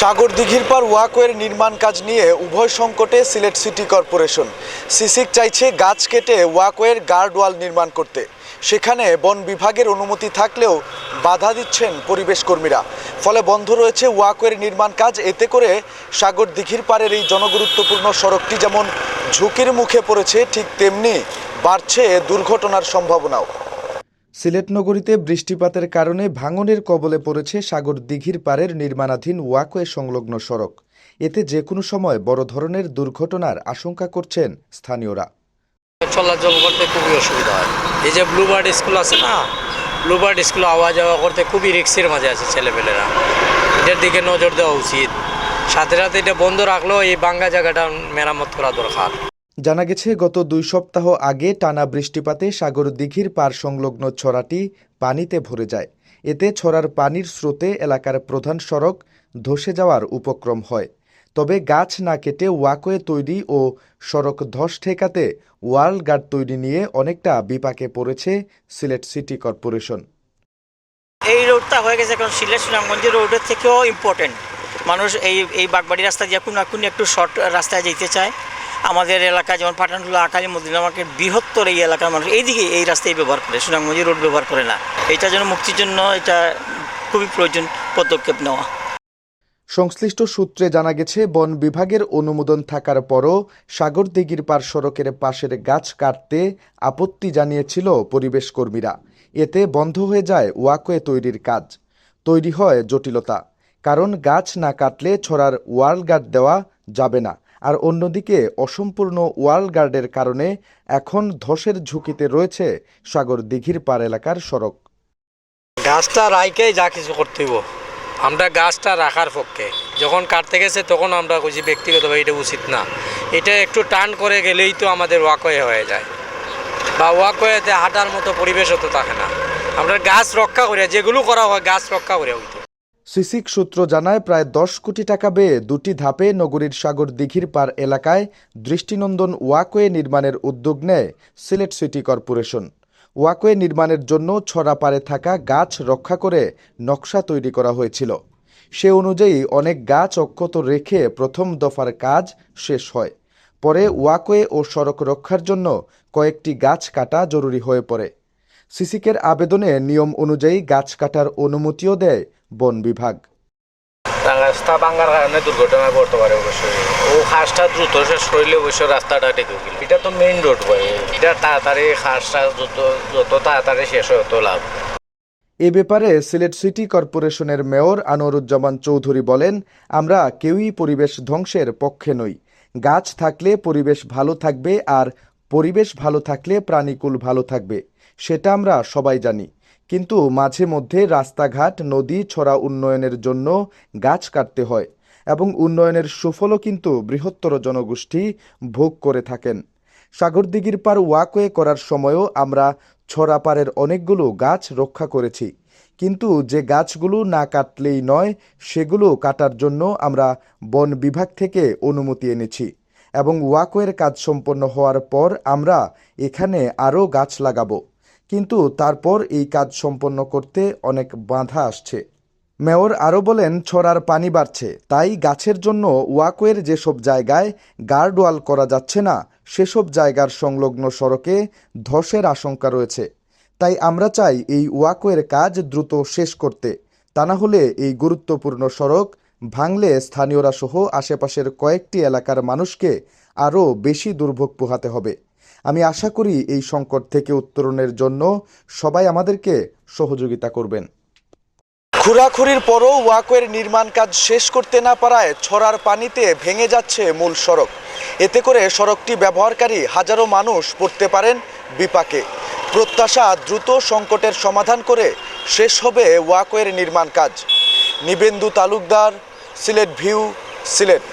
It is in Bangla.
সাগর দিঘির পার ওয়াকওয়ের নির্মাণ কাজ নিয়ে উভয় সংকটে সিলেট সিটি কর্পোরেশন। সিসিক চাইছে গাছ কেটে ওয়াকওয়ের গার্ড ওয়াল নির্মাণ করতে। সেখানে বন বিভাগের অনুমতি থাকলেও বাধা দিচ্ছেন পরিবেশ কর্মীরা। ফলে বন্ধ রয়েছে ওয়াকওয়ের নির্মাণ কাজ। এতে করে সাগর দিঘির পাড়ের এই জনগুরুত্বপূর্ণ সড়কটি যেমন ঝুঁকির মুখে পড়েছে, ঠিক তেমনি বাড়ছে দুর্ঘটনার সম্ভাবনাও। সিলেট নগরীতে বৃষ্টিপাতের কারণে ভাঙনের কবলে পড়েছে সাগর দিঘির পাড়ের নির্মাণাধীন ওয়াকওয়ে সংলগ্ন সড়ক। এতে যে কোনো সময় বড় ধরনের দুর্ঘটনার আশঙ্কা করছেন স্থানীয়রা। চলাচল করতে খুবই অসুবিধা হয়। এই যে ব্লুবার্ড স্কুল আছে না ব্লুবার্ড স্কুলে আওয়া যাওয়া করতে খুবই রিক্সের মাঝে আছে ছেলেপেলেরা। এটার দিকে নজর দেওয়া উচিত। সাথে সাথে এটা বন্ধ রাখলেও এই বাঙ্গা জায়গাটা মেরামত করা দরকার। জানা গেছে, গত দুই সপ্তাহ আগে টানা বৃষ্টিপাতে সাগর দিঘির পার সংলগ্ন ছড়াটি পানিতে ভরে যায়। এতে ছড়ার পানির স্রোতে এলাকার প্রধান সড়ক ধসে যাওয়ার উপক্রম হয়। তবে গাছ না কেটে ওয়াকওয়ে তৈরি ও সড়ক ধস ঠেকাতে ওয়াল গার্ড তৈরি নিয়ে অনেকটা বিপাকে পড়েছে সিলেট সিটি কর্পোরেশন। এই রোডটা হয়ে গেছে এখন সিলেট সুনামগঞ্জের রোডের থেকেও ইম্পর্টেন্ট মানুষ এই এই বাগবাড়ি রাস্তা দিয়ে না কোনো একটু শর্ট রাস্তায় যেতে চায়। আমাদের এলাকা যেমন পাঠানটুলা আকালি মদিনা মার্কেট বৃহত্তর এই এলাকার মানুষ এইদিকে এই রাস্তায় ব্যবহার করে সুনামগঞ্জের রোড ব্যবহার করে না। এটা যেন মুক্তির জন্য এটা খুবই প্রয়োজন পদক্ষেপ নেওয়া। সংশ্লিষ্ট সূত্রে জানা গেছে, বন বিভাগের অনুমোদন থাকার পরও সাগর দিঘির পার সড়কের পাশের গাছ কাটতে আপত্তি জানিয়েছিল পরিবেশ কর্মীরা। এতে বন্ধ হয়ে যায় ওয়াকওয়ে তৈরির কাজ। তৈরি হয় জটিলতা। কারণ গাছ না কাটলে ছড়ার ওয়াল গার্ড দেওয়া যাবে না। আর অন্যদিকে অসম্পূর্ণ ওয়াল গার্ডের কারণে এখন ধসের ঝুঁকিতে রয়েছে সাগর দিঘির পার এলাকার সড়ক। গাছটা রাইকেই যা কিছু করতে আমরা গাছটা রাখার পক্ষে। যখন কাটতে গেছে তখন আমরা বুঝি ব্যক্তিগতভাবে এটা উচিত না। এটা একটু টান করে গেলেই তো আমাদের ওয়াকওয়ে হয়ে যায়। বা ওয়াকওয়েতে হাঁটার মতো পরিবেশও তো থাকে না। আমরা গাছ রক্ষা করে, যেগুলো করা হয় গাছ রক্ষা করে হইতো। সিসিক সূত্র জানায়, প্রায় দশ কোটি টাকা ব্যয়ে দুটি ধাপে নগরীর সাগর দিঘির পার এলাকায় দৃষ্টিনন্দন ওয়াকওয়ে নির্মাণের উদ্যোগ নেয় সিলেট সিটি কর্পোরেশন। ওয়াকওয়ে নির্মাণের জন্য ছড়াপাড়ে থাকা গাছ রক্ষা করে নকশা তৈরি করা হয়েছিল। সে অনুযায়ী অনেক গাছ অক্ষত রেখে প্রথম দফার কাজ শেষ হয়। পরে ওয়াকওয়ে ও সড়ক রক্ষার জন্য কয়েকটি গাছ কাটা জরুরি হয়ে পড়ে। সিসিকের আবেদনে নিয়ম অনুযায়ী গাছ কাটার অনুমতিও দেয় বন বিভাগ। রাস্তা ভাঙার কারণে দুর্ঘটনা পড়তে পারে অবশ্যই। ও খাসটা দ্রুত শেষ করলে অবশ্যই রাস্তাটা টেকে গেল এটা তো মেইন রোড ভাই এটা তাড়াতাড়ি খাসটা যত যত তাড়াতাড়ি শেষ হয় তত লাভ। এ ব্যাপারে সিলেট সিটি কর্পোরেশনের মেয়র আনোয়ারুজ্জামান চৌধুরী বলেন আমরা কেউই পরিবেশ ধ্বংসের পক্ষে নই। গাছ থাকলে পরিবেশ ভালো থাকবে আর পরিবেশ ভালো থাকলে প্রাণীকুল ভালো থাকবে। সেটা আমরা সবাই জানি। কিন্তু মাঝে মধ্যে রাস্তাঘাট, নদী, ছড়া উন্নয়নের জন্য গাছ কাটতে হয় এবং উন্নয়নের সুফলও কিন্তু বৃহত্তর জনগোষ্ঠী ভোগ করে থাকেন। সাগরদিঘির পার ওয়াকওয়ে করার সময়ও আমরা ছড়া ছড়াপাড়ের অনেকগুলো গাছ রক্ষা করেছি। কিন্তু যে গাছগুলো না কাটলেই নয়, সেগুলো কাটার জন্য আমরা বন বিভাগ থেকে অনুমতি এনেছি এবং ওয়াকওয়ের কাজ সম্পন্ন হওয়ার পর আমরা এখানে আরও গাছ লাগাবো। কিন্তু তারপর এই কাজ সম্পন্ন করতে অনেক বাধা আসছে। মেয়র আরও বলেন, ছড়ার পানি বাড়ছে, তাই গাছের জন্য ওয়াকওয়ের যেসব জায়গায় গার্ড ওয়াল করা যাচ্ছে না, সেসব জায়গার সংলগ্ন সড়কে ধসের আশঙ্কা রয়েছে। তাই আমরা চাই এই ওয়াকওয়ের কাজ দ্রুত শেষ করতে, তা না হলে এই গুরুত্বপূর্ণ সড়ক ভাঙলে স্থানীয়রা সহ আশেপাশের কয়েকটি এলাকার মানুষকে আরও বেশি দুর্ভোগ পোহাতে হবে। আমি আশা করি এই সংকট থেকে উত্তরণের জন্য সবাই আমাদেরকে সহযোগিতা করবেন। খুরাখুরির পরও ওয়াকওয়ের নির্মাণ কাজ শেষ করতে না পারায় ছড়ার পানিতে ভেঙে যাচ্ছে মূল সড়ক। এতে করে সড়কটি ব্যবহারকারী হাজারো মানুষ পড়তে পারেন বিপাকে। প্রত্যাশা দ্রুত সংকটের সমাধান করে শেষ হবে ওয়াকওয়ের নির্মাণ কাজ। নিবেন্দু তালুকদার, সিলেট ভিউ, সিলেট।